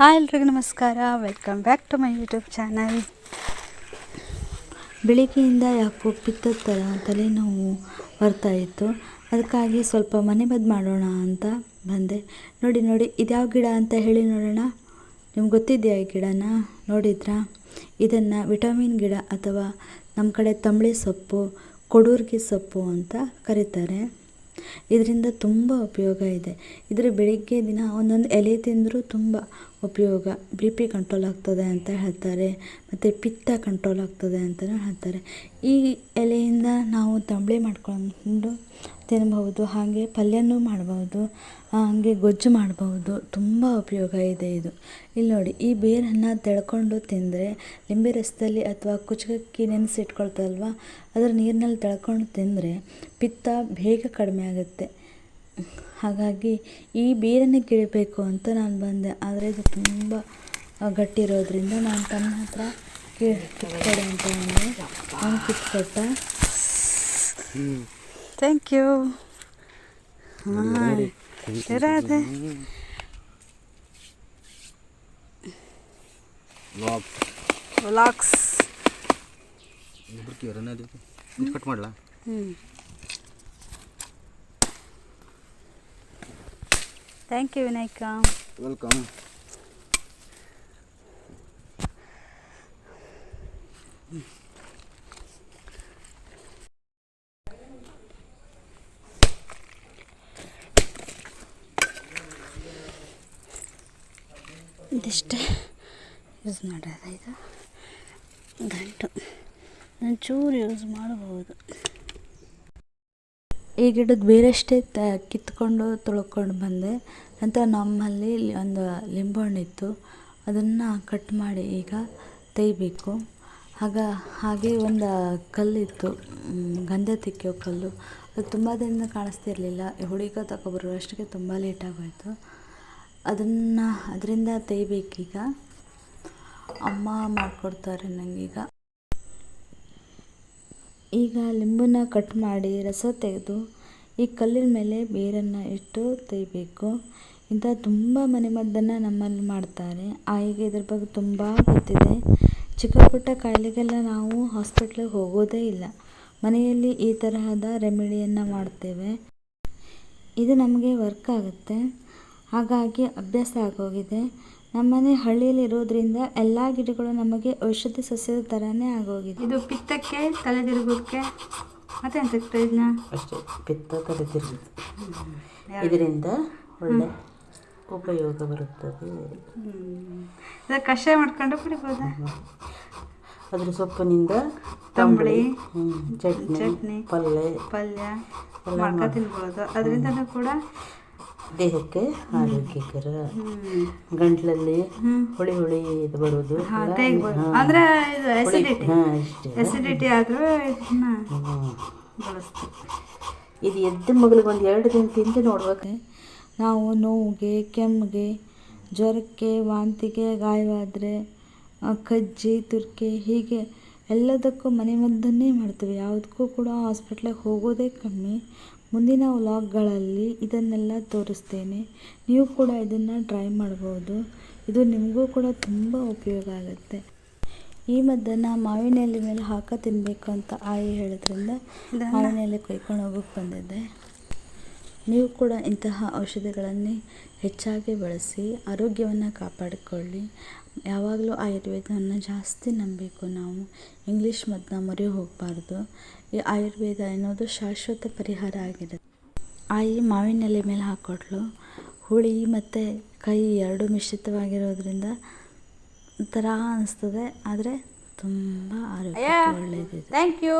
Hi ಎಲ್ರಿಗೂ ನಮಸ್ಕಾರ. Welcome back to my YouTube channel ಬೆಳಿಗ್ಗೆಯಿಂದ ಯಾಕೋ ಪಿತ್ತದ ಥರ ತಲೆನೋವು ಬರ್ತಾ ಇತ್ತು. ಅದಕ್ಕಾಗಿ ಸ್ವಲ್ಪ ಮನೆ ಮದ್ದು ಮಾಡೋಣ ಅಂತ ಬಂದೆ. ನೋಡಿ ನೋಡಿ, ಇದ್ಯಾವ ಗಿಡ ಅಂತ ಹೇಳಿ ನೋಡೋಣ. ನಿಮ್ಗೆ ಗೊತ್ತಿದೆಯಾ ಈ ಗಿಡನ? ನೋಡಿದ್ರಾ? ಇದನ್ನು ವಿಟಮಿನ್ ಗಿಡ ಅಥವಾ ನಮ್ಮ ಕಡೆ ತಂಬಳಿ ಸೊಪ್ಪು, ಕೊಡೂರ್ಗಿ ಸೊಪ್ಪು ಅಂತ ಕರೀತಾರೆ. ಇದರಿಂದ ತುಂಬ ಉಪಯೋಗ ಇದೆ. ಇದರ ಬೆಳಿಗ್ಗೆ ದಿನ ಒಂದೊಂದು ಎಲೆ ತಿಂದರೂ ತುಂಬ ಉಪಯೋಗ. ಬಿ ಪಿ ಕಂಟ್ರೋಲ್ ಆಗ್ತದೆ ಅಂತ ಹೇಳ್ತಾರೆ. ಮತ್ತು ಪಿತ್ತ ಕಂಟ್ರೋಲ್ ಆಗ್ತದೆ ಅಂತಲೂ ಹೇಳ್ತಾರೆ. ಈ ಎಲೆಯಿಂದ ನಾವು ತಂಬಳಿ ಮಾಡ್ಕೊಂಡು ತಿನ್ಬೌದು ಹಾಗೆ ಪಲ್ಯನೂ ಮಾಡಬಹುದು, ಹಾಗೆ ಗೊಜ್ಜು ಮಾಡಬಹುದು. ತುಂಬ ಉಪಯೋಗ ಇದೆ ಇದು. ಇಲ್ಲಿ ನೋಡಿ, ಈ ಬೇರನ್ನು ತೆಳ್ಕೊಂಡು ತಿಂದರೆ ಲಿಂಬೆ ರಸದಲ್ಲಿ ಅಥವಾ ಕುಚ್ಚಕ್ಕಿ ನೆನೆಸಿಟ್ಕೊಳ್ತಲ್ವ ಅದರ ನೀರಿನಲ್ಲಿ ತೆಳ್ಕೊಂಡು ತಿಂದರೆ ಪಿತ್ತ ಬೇಗ ಕಡಿಮೆ ಆಗುತ್ತೆ. ಹಾಗಾಗಿ ಈ ಬೇರನ್ನೇ ಕೀಳಬೇಕು ಅಂತ ನಾನು ಬಂದೆ. ಆದರೆ ಇದು ತುಂಬ ಗಟ್ಟಿ ಇರೋದ್ರಿಂದ ನಾನು ತನ್ನ ಹತ್ರ ಕೀ ಕಿತ್ಕೊಡು ಅಂತ ಅಂದೆ ಅವನು ಕಿತ್ಕೊಟ್ಟ ಥ್ಯಾಂಕ್ ಯು ಹಾಂ ಇರಾದೆ ವ್ಲಾಗ್ಸ್ ಇಬ್ಬರಿಗೆ ರನ್ ಕಟ್ ಮಾಡಲಾ ಹ್ಞೂ ಥ್ಯಾಂಕ್ ಯು ವಿನಾಯಕ ವೆಲ್ಕಮ್ ಇದಿಷ್ಟೇ. ಯೂಸ್ ಮಾಡೋದು ಇದು. ಗಂಟು. ಚೂರು ಯೂಸ್ ಮಾಡಬಹುದು ಈ ಗಿಡದ ಬೇರೆಷ್ಟೇ ತ, ಕಿತ್ಕೊಂಡು ತೊಳ್ಕೊಂಡು ಬಂದೆ. ನಂತರ ನಮ್ಮಲ್ಲಿ ಒಂದು ಲಿಂಬೆ ಹಣ್ಣಿತ್ತು ಅದನ್ನು ಕಟ್ ಮಾಡಿ ಈಗ ತೆಗಿಬೇಕು. ಆಗ ಹಾಗೆ ಒಂದು ಕಲ್ಲಿತ್ತು. ಗಂಧ ತಿಕ್ಕೋ ಕಲ್ಲು. ಅದು ತುಂಬ ದಿನ ಕಾಣಿಸ್ತಿರ್ಲಿಲ್ಲ. ಹುಡುಗ ತಗೊಬರೋ ಅಷ್ಟಕ್ಕೆ ತುಂಬ ಲೇಟಾಗೋಯಿತು ಅದನ್ನು ಅದರಿಂದ ತೆಗಿಬೇಕೀಗ ಅಮ್ಮ ಮಾಡಿಕೊಡ್ತಾರೆ ನನಗೀಗ ಈಗ ಲಿಂಬನ್ನ ಕಟ್ ಮಾಡಿ ರಸ ತೆಗೆದು ಈ ಕಲ್ಲಿನ ಮೇಲೆ ಬೇರನ್ನು ಇಟ್ಟು ತೆಗಿಬೇಕು ಇಂಥ ತುಂಬ ಮನೆಮದ್ದನ್ನು ನಮ್ಮಲ್ಲಿ ಮಾಡ್ತಾರೆ. ಆಯಿಗೆ ಇದ್ರ ಬಗ್ಗೆ ತುಂಬ ಗೊತ್ತಿದೆ. ಚಿಕ್ಕ ಪುಟ್ಟ ಕಾಯಿಲೆಗೆಲ್ಲ ನಾವು ಹಾಸ್ಪಿಟ್ಲಿಗೆ ಹೋಗೋದೇ ಇಲ್ಲ. ಮನೆಯಲ್ಲಿ ಈ ತರಹದ ರೆಮಿಡಿಯನ್ನು ಮಾಡ್ತೇವೆ. ಇದು ನಮಗೆ ವರ್ಕ್ ಆಗುತ್ತೆ. ಹಾಗಾಗಿ ಅಭ್ಯಾಸ ಆಗೋಗಿದೆ. ನಮ್ಮನೆ ಹಳ್ಳಿಯಲ್ಲಿ ಇರೋದ್ರಿಂದ ಎಲ್ಲ ಗಿಡಗಳು ನಮಗೆ ಔಷಧಿ ಸಸ್ಯದ ಥರನೇ ಆಗೋಗಿದೆ. ಇದು ಪಿತ್ತಕ್ಕೆ ತಲೆದಿರುಗೋಕ್ಕೆ ಮತ್ತೆ ಎಂತ ಪ್ರಯೋಜನ ಅಷ್ಟೇ ಪಿತ್ತ ಇದರಿಂದ ಒಳ್ಳೆ ಉಪಯೋಗ ಬರುತ್ತದೆ. ಇದು ಕಷಾಯ ಮಾಡ್ಕೊಂಡು ಕುಡಿಬೋದಾ? ಅದ್ರ ಸೊಪ್ಪಿನಿಂದ ತಂಬಳಿ, ಚಟ್ನಿ ಚಟ್ನಿ, ಪಲ್ಯ. ಪಲ್ಯ ಮಾಡ್ಕೊಂಡು ತಿನ್ಬೋದು. ಅದರಿಂದನೂ ಕೂಡ ದೇಹಕ್ಕೆ ಆರೋಗ್ಯಕರ ಗಂಟ್ಲಲ್ಲಿ ಹುಳಿ ಹುಳಿ ಇದು ಬರೋದು ಅಂದ್ರೆ ಇದು ಅಷ್ಟೇ. ಎಸಿಡಿಟಿ ಆದರೂ ಇದು ಎದ್ದ ಮಗಳಿಗೆ ಒಂದು ಎರಡು ದಿನ ತಿಂದು ನೋಡ್ಬೇಕು. ನಾವು ನೋವಿಗೆ ಕೆಮ್ಮಿಗೆ ಜ್ವರಕ್ಕೆ ವಾಂತಿಗೆ ಗಾಯವಾದರೆ ಕಜ್ಜಿ ತುರ್ಕೆ ಹೀಗೆ ಎಲ್ಲದಕ್ಕೂ ಮನೆಮದ್ದನ್ನೇ ಮಾಡ್ತೀವಿ. ಯಾವುದಕ್ಕೂ ಕೂಡ ಹಾಸ್ಪಿಟ್ಲಿಗೆ ಹೋಗೋದೇ ಕಮ್ಮಿ. ಮುಂದಿನ ವ್ಲಾಗ್ಗಳಲ್ಲಿ ಇದನ್ನೆಲ್ಲ ತೋರಿಸ್ತೇನೆ. ನೀವು ಕೂಡ ಇದನ್ನು ಟ್ರೈ ಮಾಡ್ಬೋದು. ಇದು ನಿಮಗೂ ಕೂಡ ತುಂಬ ಉಪಯೋಗ ಆಗುತ್ತೆ. ಈ ಮದ್ದನ್ನು ಮಾವಿನ ಎಲೆ ಮೇಲೆ ಹಾಕ ತಿನ್ನಬೇಕು ಅಂತ ಆಯಿ ಹೇಳೋದ್ರಿಂದ ಮಾವಿನ ಎಲೆ ಕೊಯ್ಕೊಂಡು ಹೋಗೋಕ್ಕೆ ಬಂದಿದ್ದೆ. ನೀವು ಕೂಡ ಇಂತಹ ಔಷಧಿಗಳನ್ನೇ ಹೆಚ್ಚಾಗಿ ಬಳಸಿ ಆರೋಗ್ಯವನ್ನು ಕಾಪಾಡಿಕೊಳ್ಳಿ. ಯಾವಾಗಲೂ ಆಯುರ್ವೇದವನ್ನು ಜಾಸ್ತಿ ನಂಬಬೇಕು ನಾವು. ಇಂಗ್ಲೀಷ್ ಮದ್ದನ್ನ ಮೊರೆ ಹೋಗಬಾರ್ದು. ಈ ಆಯುರ್ವೇದ ಅನ್ನೋದು ಶಾಶ್ವತ ಪರಿಹಾರ ಆಗಿದೆ ಆಯಿ ಮಾವಿನ ಎಲೆ ಮೇಲೆ ಹಾಕ್ಕೊಟ್ಲು ಹುಳಿ ಮತ್ತು ಕೈ ಎರಡು ಮಿಶ್ರಿತವಾಗಿರೋದ್ರಿಂದ ಒಂಥರ ಅನಿಸ್ತದೆ ಆದರೆ ತುಂಬ ಆರೋಗ್ಯಕ್ಕೆ ಒಳ್ಳೆಯದಿದೆ ಥ್ಯಾಂಕ್ ಯು